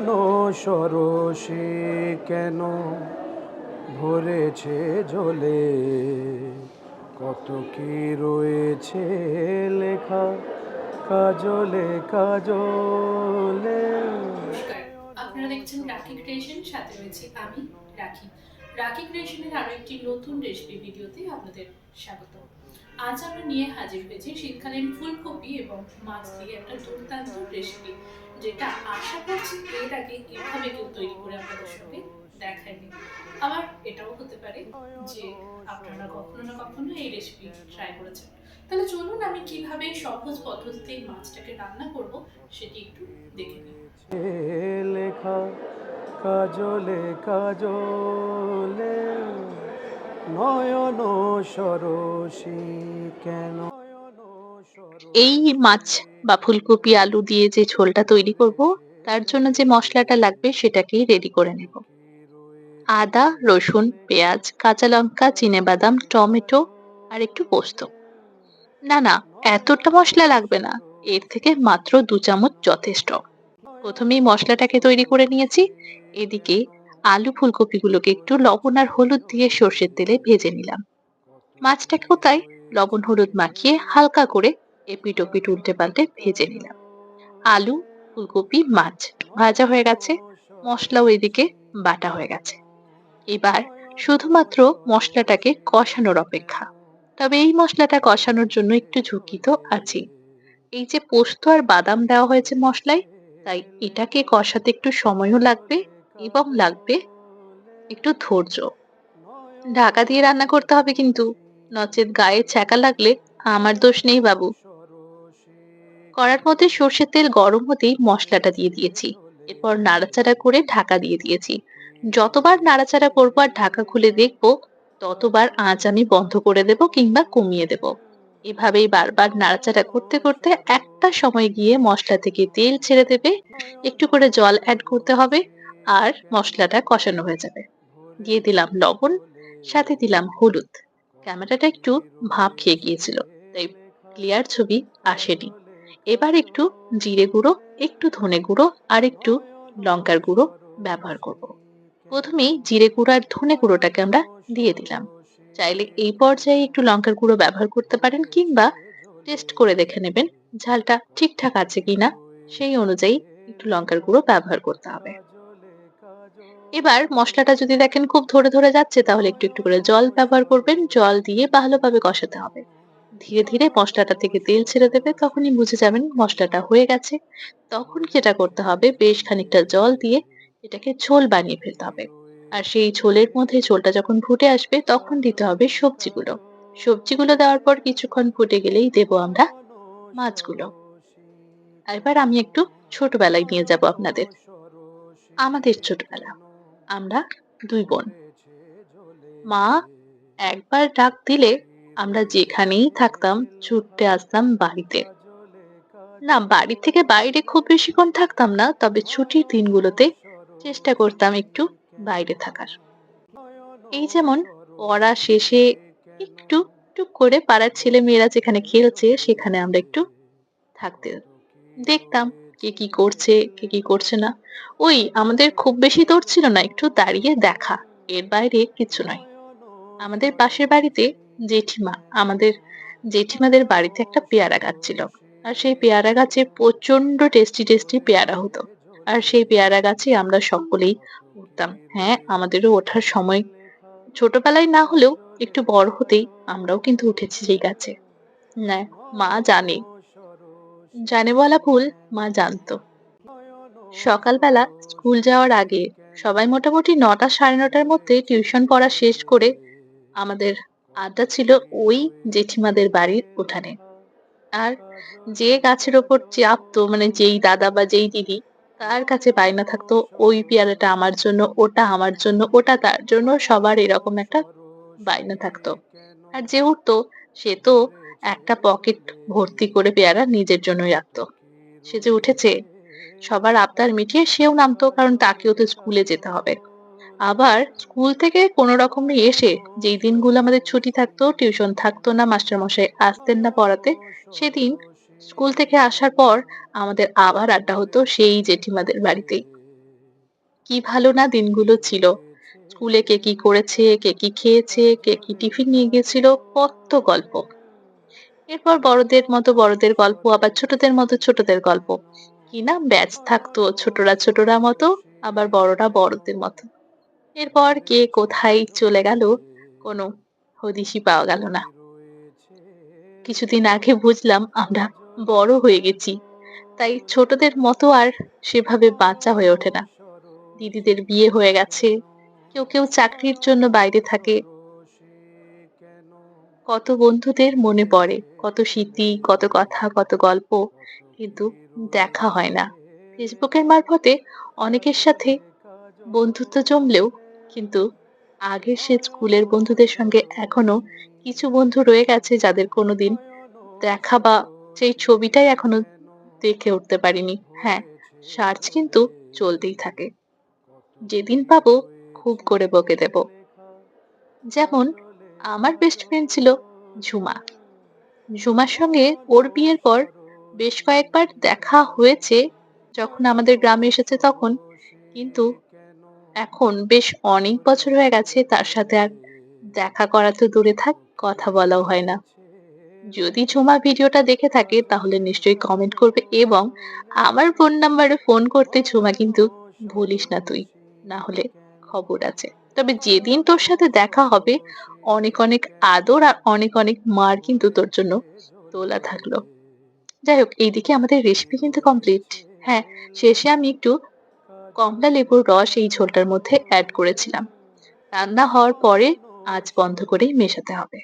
নয়ন সরসে কেন ভরেছে জলে কত কি রয়েছে লেখা কাজলে কাজলে? আপনারা দেখছেন রাখি ক্রিয়েশন সাথে রয়েছে আমি, রাখি। রাখি ক্রিয়েশনের আরও একটি নতুন রেসিপি ভিডিওতে আপনাদের স্বাগত আজ আমরা নিয়ে হাজির হয়েছি শীতকালীন ফুলকপি এবং মাছ দিয়ে একটা দুর্দান্ত রেসিপি যেটা আশা করছি এর আগে এভাবে কেউ তৈরি করে আপনাদের সঙ্গে দেখায়নি। আবার এটাও হতে পারে যে আপনারা কখনো না কখনো এই রেসিপি ট্রাই করেছেন। তাহলে চলুন আমি কীভাবে সহজ পদ্ধতিতে মাছটাকে রান্না করব সেটি একটু দেখে নিই। লেখা, কাজলে কাজলে। নয়ন সরসী কেন? এই মাছ বা ফুলকপি, আলু দিয়ে যে ঝোলটা তৈরি করব, তার জন্য যে মশলাটা লাগবে সেটাকেই রেডি করে নেব। আদা, রসুন, পেঁয়াজ, কাঁচা লঙ্কা বাদাম টমেটো আর একটু পোস্ত। না না, এতটা মশলা লাগবে না। এর থেকে মাত্র দু চামচ যথেষ্ট। প্রথমেই মশলাটাকে তৈরি করে নিয়েছি। এদিকে আলু ফুলকপিগুলোকে একটু লবণ আর হলুদ দিয়ে সর্ষের তেলে ভেজে নিলাম। মাছটাকেও তাই লবণ হলুদ মাখিয়ে হালকা করে এপিট ওপিট উল্টে পাল্টে ভেজে নিলাম। আলু, ফুলকপি, মাছ ভাজা হয়ে গেছে, মশলাও এদিকে বাটা হয়ে গেছে। এবার শুধুমাত্র মশলাটাকে কষানোর অপেক্ষা। তবে এই মশলাটা কষানোর জন্য একটু ঝুঁকি তো আছেই। এই যে পোস্ত আর বাদাম দেওয়া হয়েছে মশলায়, তাই এটাকে কষাতে একটু সময়ও লাগবে এবং লাগবে একটু ধৈর্য। ঢাকা দিয়ে রান্না করতে হবে কিন্তু। নচেত গায়ে ছ্যাঁকা লাগলে আমার দোষ নেই বাবু। কড়ার মধ্যে সর্ষের তেল গরম হতেই মশলাটা দিয়ে দিয়েছি। এরপর নাড়াচাড়া করে ঢাকা দিয়ে দিয়েছি। যতবার নাড়াচাড়া করব আর ঢাকা খুলে দেখব, ততবার আঁচ আমি বন্ধ করে দেব কিংবা কমিয়ে দেব। এভাবেই বারবার নাড়াচাড়া করতে করতে একটা সময় গিয়ে মশলা থেকে তেল ছেড়ে দেবে। একটু করে জল অ্যাড করতে হবে। আর মশলাটা কষানো হয়ে যাবে। দিয়ে দিলাম লবণ, সাথে দিলাম হলুদ। ক্যামেরাটা একটু ভাপ খেয়ে গিয়েছিল, তাই ক্লিয়ার ছবি আসেনি। এবার একটু জিরে গুঁড়ো, একটু ধনে গুঁড়ো আর একটু লঙ্কার গুঁড়ো ব্যবহার করব। প্রথমেই জিরে গুঁড়ো আর ধনে গুঁড়োটাকে আমরা দিয়ে দিলাম। চাইলে এই পর্যায়ে একটু লঙ্কার গুঁড়ো ব্যবহার করতে পারেন কিংবা টেস্ট করে দেখে নেবেন ঝালটা ঠিকঠাক আছে কিনা। সেই অনুযায়ী একটু লঙ্কার গুঁড়ো ব্যবহার করতে হবে। এবার মশলাটা যদি দেখেন খুব ধরে ধরে যাচ্ছে, তাহলে একটু একটু করে জল ব্যবহার করবেন। জল দিয়ে ভালোভাবে কষাতে হবে। ধীরে ধীরে মশলাটা থেকে তেল ছেড়ে দেবে, তখনই বুঝে যাবেন মশলাটা হয়ে গেছে। তখন যেটা করতে হবে, বেশ খানিকটা জল দিয়ে এটাকে ঝোল বানিয়ে ফেলতে হবে। আর সেই ঝোলের মধ্যে ঝোলটা যখন ফুটে আসবে, তখন দিতে হবে সবজিগুলো। সবজিগুলো দেওয়ার পর কিছুক্ষণ ফুটে গেলেই দেব আমরা মাছগুলো। এবার আমি একটু ছোটবেলায় নিয়ে যাব আপনাদের। আমাদের ছোটবেলা। আমরা দুই বোন। মা একবার ডাক দিলে আমরা যেখানেই থাকতাম ছুটতে আসতাম বাড়িতে। না বাড়ি থেকে বাইরে খুব বেশিক্ষণ থাকতাম না তবে ছুটির দিনগুলোতে চেষ্টা করতাম একটু বাইরে থাকার। এই যেমন পড়া শেষে একটু টুক করে পাড়ার ছেলে মেয়েরা যেখানে খেলছে সেখানে আমরা একটু থাকতে দেখতাম। কে কি করছে, কে কি করছে না। ওই আমাদের খুব বেশি দৌড় ছিল না, একটু দাঁড়িয়ে দেখা। এর বাইরে কিছু নয়। আমাদের পাশের বাড়িতে জেঠিমা, আমাদের জেঠিমাদের বাড়িতে একটা পেয়ারা গাছ ছিল। আর সেই পেয়ারা গাছে প্রচণ্ড টেস্টি টেস্টি পেয়ারা হতো। আর সেই পেয়ারা গাছে আমরা সকলেই উঠতাম। হ্যাঁ আমাদেরও ওঠার সময় ছোটবেলায় না হলেও একটু বড় হতেই আমরাও কিন্তু উঠেছি সেই গাছে। না, মা জানে জানে বলা ভুল মা জানতো। সকালবেলা স্কুল যাওয়ার আগে সবাই মোটামুটি নটা সাড়ে নটার মধ্যে টিউশন পড়া শেষ করে আমাদের আড্ডা ছিল ওই জেঠিমাদের বাড়ির উঠানে। আর যে গাছের ওপর চাপতো মানে যেই দাদা বা যেই দিদি, তার কাছে বায়না থাকতো, ওই পেয়ারাটা আমার জন্য, ওটা আমার জন্য, ওটা তার জন্য। সবার এরকম একটা বায়না থাকতো। আর যে উঠতো, সে তো একটা পকেট ভর্তি করে পেয়ারা নিজের জন্যই রাখতো। সে যে উঠেছে, সবার আবদার মিটিয়ে সেও নামতো কারণ তাকেও তো স্কুলে যেতে হবে। আবার স্কুল থেকে কোনো রকমে এসে যেই দিনগুলো আমাদের ছুটি থাকতো, টিউশন থাকতো না, মাস্টারমশাই আসতেন না পড়াতে, সেদিন স্কুল থেকে আসার পর আমাদের আবার আড্ডা হতো সেই জেঠিমাদের বাড়িতেই। কি ভালো না দিনগুলো ছিল। স্কুলে কে কি করেছে, কে কি খেয়েছে, কে কি টিফিন নিয়ে গেছিল কত গল্প। এরপর বড়দের মতো বড়দের গল্প, আবার ছোটদের মতো ছোটদের গল্প। কি না ব্যাচ থাকতো ছোটরা ছোটরা মতো, আবার বড়রা বড়দের মতো। এরপর কে কোথায় চলে গেল, কোনো হদিশই পাওয়া গেল না। কিছুদিন আগে বুঝলাম আমরা বড় হয়ে গেছি, তাই ছোটদের মতো আর সেভাবে বাচ্চা হয়ে ওঠে না। দিদিদের বিয়ে হয়ে গেছে, কেউ কেউ চাকরির জন্য বাইরে থাকে কত বন্ধুদের মনে পড়ে, কত স্মৃতি, কত কথা, কত গল্প, কিন্তু দেখা হয় না। ফেসবুকের মারফতে অনেকের সাথে বন্ধুত্ব জমলেও কিন্তু আগের সে স্কুলের বন্ধুদের সঙ্গে এখনও কিছু বন্ধু রয়ে গেছে যাদের কোনোদিন দেখা বা সেই ছবিটাই এখনও দেখে উঠতে পারিনি। হ্যাঁ সার্চ কিন্তু চলতেই থাকে। যেদিন পাবো খুব করে বকে দেব। যেমন আমার বেস্ট ফ্রেন্ড ছিল ঝুমা। ঝুমার সঙ্গে ওর বিয়ের পর বেশ কয়েকবার দেখা হয়েছে যখন আমাদের গ্রামে এসেছে তখন, কিন্তু এখন বেশ অনেক বছর হয়ে গেছে তার সাথে আর দেখা করা তো দূরে থাক, কথা বলাও হয় না। যদি ঝুমা ভিডিওটা দেখে থাকে তাহলে নিশ্চয়ই কমেন্ট করবে এবং আমার ফোন নাম্বারে ফোন করতে ঝুমা কিন্তু ভুলিস না তুই, না হলে খবর আছে। তবে যেদিন তোর সাথে দেখা হবে, অনেক অনেক আদর আর অনেক অনেক মার কিন্তু তোর জন্য তোলা থাকল। যাই হোক এইদিকে আমাদের রেসিপি কিন্তু কমপ্লিট হ্যাঁ শেষে আমি একটু কমলা লেবুর রস এই ঝোলটার মধ্যে অ্যাড করেছিলাম। রান্না হওয়ার পরে আজ বন্ধ করেই মেশাতে হবে।